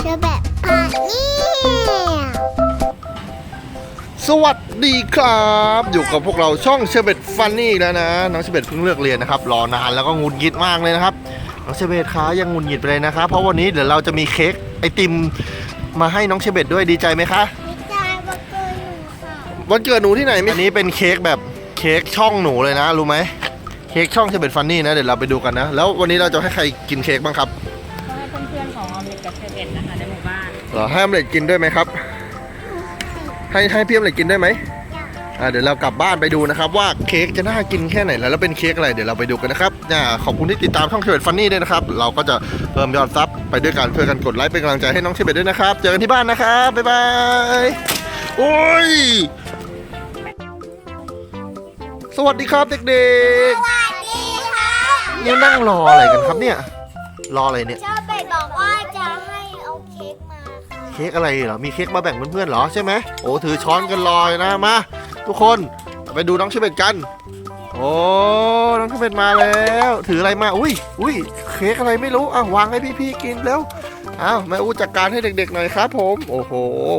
เชื่อแบบอะนี่สวัสดีครับ อยู่กับพวกเราช่องเชเบตฟันนี่แล้วนะน้องเชเบตเพิ่งเลิกเรียนนะครับรอนานแล้วก็หงุดหงิดมากเลยนะครับน้องเชเบตคะยังหงุดหงิดไปเลยนะครับเพราะวันนี้เดี๋ยวเราจะมีเค้กไอติมมาให้น้องเชเบตด้วยดีใจไหมคะดีใจบักเกอร์หนูค่ะวันเกิดหนูที่ไหนอันนี้เป็นเค้กแบบเค้กช่องหนูเลยนะรู้ไหมเค้กช่องเชเบตฟันนี่นะเดี๋ยวเราไปดูกันนะ แล้ววันนี้เราจะให้ใครกินเค้กบ้างครับ เหรอให้ออมเล็ตกินด้วยไหมครับ ให้ให้พี่ออมเล็ตกินได้ไหมอ่าเดี๋ยวเรากลับบ้านไปดูนะครับ ว่าเค้กจะน่ากินแค่ไหนแล้วแล้วเป็นเค้กอะไรเดี๋ยวเราไปดูกันนะครับอ่าขอบคุณที่ติดตามช่องเชเบตฟันนี่ด้วยนะครับ เราก็จะเพิ่มยอดซับไปด้วยกันเพื่อกันกดไลค์เป็นกำลังใจให้น้องเชเบตด้วยนะครับ เจอกันที่บ้านนะครับบ๊ายบายโอ้ยสวัสดีครับเด็กสวัสดีค่ะๆนี่นั่งรออะไรกันครับเนี่ย รออะไรเนี่ย เชื่อแบบบอกว่า ค่ะเค้กอะไรเหรอ มีเค้กมาแบ่งเพื่อนๆเหรอใช่ไหมโอ้ถือช้อนกันลอยนะมาทุกคนไปดูน้องเชเบตกัน โอ้น้องเชเบตมาแล้ว ถืออะไรมาอุ้ยอุ้ยเค้กอะไรไม่รู้อะวางให้พี่ๆกินแล้วอ้าวแม่อู้จัดการให้เด็กๆหน่อยครับผมโอ้โห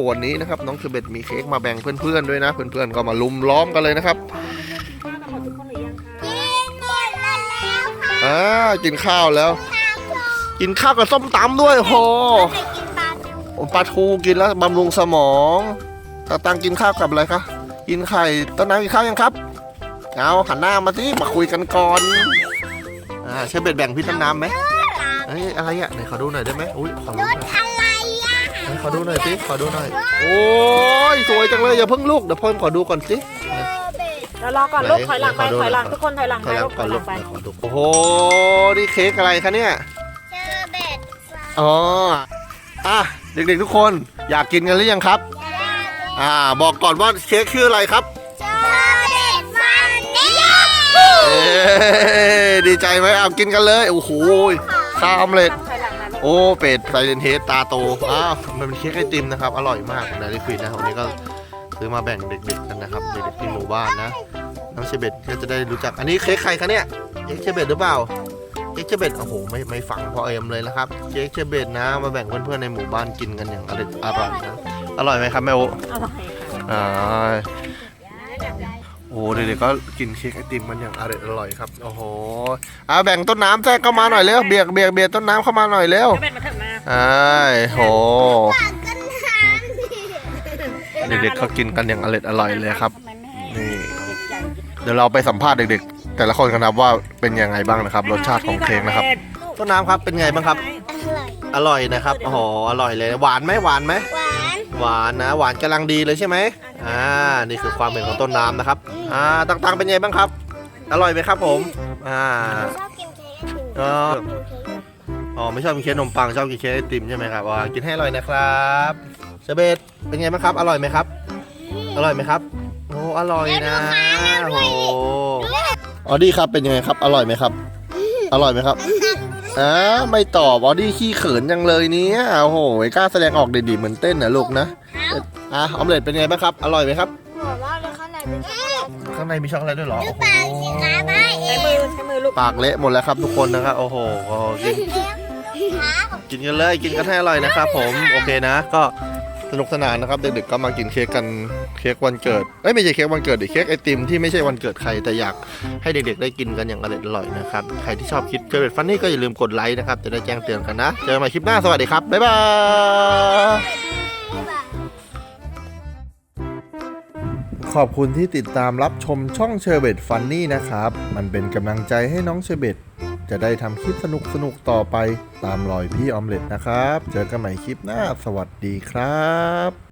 วันนี้นะครับน้องเชเบตมีเค้กมาแบ่งเพื่อนๆด้วยนะ เพื่อนๆก็มาลุมล้อมกันเลยนะครับข้าวกันหมดทุกคนหรือยังคะกินหมดแล้วค่ะอ่ากินข้าวแล้วข้าวโพดกินข้าวกับส้มตำด้วยโอ้โหไปกินปลาทูโอ้ปลาทูกินแล้วบำรุงสมองตาตังกินข้าวกับอะไรคะกินไข่ต้นน้ำกินข้าวยังครับเอาหันหน้ามาสิมาคุยกันก่อนอ่าใช่เบ็ดแบ่งพี่ต้นน้ำไหมเอ้ยอะไรอะไหนขอดูหน่อยได้ไหมอุ้ยขอดูหน่อยอะไรอะไหนขอดูหน่อยสิขอดูหน่อย โอ้ยสวยจังเลยอย่าเพิ่งลูกเดี๋ยวพ่อขอดูก่อนสิเชื่อแบบเรารอก่อนลูกไหนถอยหลังไปขอดูถอยหลังหน่อย ทุกคนถอยหลังขไปอแล้วลูกถก่ออนยหลูลักงไปไหนขอดูโอ้โหนี่เค้กอะไรคะเนี่ยเชื่อแบบอ๋อ อะเด็กๆทุกคนอยากกินกันหรือยังครับ อ่าบอกก่อนว่าเค้กชื่ออะไรครับเชื่อแบบฟันนี่เอ้ยดีใจไหมเอากินกันเลยโอ้โหข้าวออมเล็ตถอยหลังมาลูกโอ้เป็ดไซเรนเฮดตาโตอ้าวมันเป็นเค้กไอติมนะครับ อร่อยมากนะลิควิดนะวันนี้ก็ซื้อมาแบ่งเด็กๆกันนะครับเด็กๆที่หมู่บ้านนะน้องเชเบตก็จะได้รู้จักอันนี้เค้กใครคะเนี่ยเค้กเชเบตหรือเปล่า เค้กเชเบตโอ้โหไม่ไม่ฝังพอเอ็มเลยนะครับเค้กเชเบตนะ มาแบ่งเพื่อนๆในหมู่บ้านกินกันอย่างอร่อยอร่อยนะอร่อยไหมครับแม่โออร่อยค่ะอ่าโอ้เด็กๆก็กินเค้กไอติมมันอย่างอร่อยอร่อยครับโอ้โหอ่าแบ่งต้นน้ำแทรกเข้ามาหน่อยเร็วเบียกเบียกเบียกต้นน้ำเข้ามาหน่อยเร็วเชเบตมาเถอะมาใช่โหปากกันน้ำดิเด็กๆเขากินกันอย่างอร่อยอร่อยเลยครับทำไมไม่ให้นี่เด็กใหญ่เดี๋ยวเราไปสัมภาษณ์เด็กๆ แต่ละคนกันนะครับว่าเป็นยังไงบ้างนะครับ รสชาติของเค้กนะครับ ต้นน้ำครับเป็นไงบ้างครับ อร่อย อร่อยนะครับโอ้โหอร่อยเลยหวานไหมหวานไหมหวานหวานนะ หวานกำลังดีเลยใช่ไหมอ่านี่คือความเห็นของต้นน้ำนะครับอ่าต่างๆเป็นไงบ้างครับ อร่อยไหมครับผมอ่าชอบกินเค้กไอติมก็อ๋อไม่ชอบกินเค้กขนมปังชอบกินเค้กไอติมใช่ไหมครับว่ากินให้อร่อยนะครับเชเบตเป็นไงบ้างครับ อร่อยไหมครับ อร่อยไหมครับโอ้อร่อยนะโอ้ ออดี้ครับเป็นยังไงครับ อร่อยไหมครับ อร่อยไหมครับอ่าไม่ตอบออดี้ขี้เขินจังเลยเนี่ยโอ้โหไม่กล้าแสดงออกเด่ๆเหมือนเต้นนะลูกนะอะออมเล็ตเป็นไงบ้างครับ อร่อยไหมครับหัวว่าเลยข้างในเป็นช็อกโกแลตข้างในมีช็อกโกแลตด้วยเหรอโอ้โหเปล่าสิคะไม่เอใช้งมือใช้มือลูกปากเละหมดแล้วครับทุกคนนะครับโอ้โหกินกินกันเลยกินกันให้อร่อยนะครับผมโอเคนะ ก็ สนุกสนานนะครับเด็กๆก็มากินเค้กกันเค้กวันเกิดเอ้ยไม่ใช่เค้กวันเกิดดิเค้กไอติมที่ไม่ใช่วันเกิดใครแต่อยากให้เด็กๆได้กินกันอย่างอร่อยอร่อยนะครับใครที่ชอบคลิปเจอเด็ดฟันนี่ก็อย่าลืมกดไลค์นะครับจะได้แจ้งเตือนกันนะเจอกันใหม่คลิปหน้าสวัสดีครับบ๊ายบายขอบคุณที่ติดตามรับชมช่องเชอร์เบตฟันนี่นะครับ มันเป็นกำลังใจให้น้องเชอร์เบต จะได้ทำคลิปสนุกๆต่อไป ตามรอยพี่ออมเล็ตนะครับ เจอกันใหม่คลิปหน้า สวัสดีครับ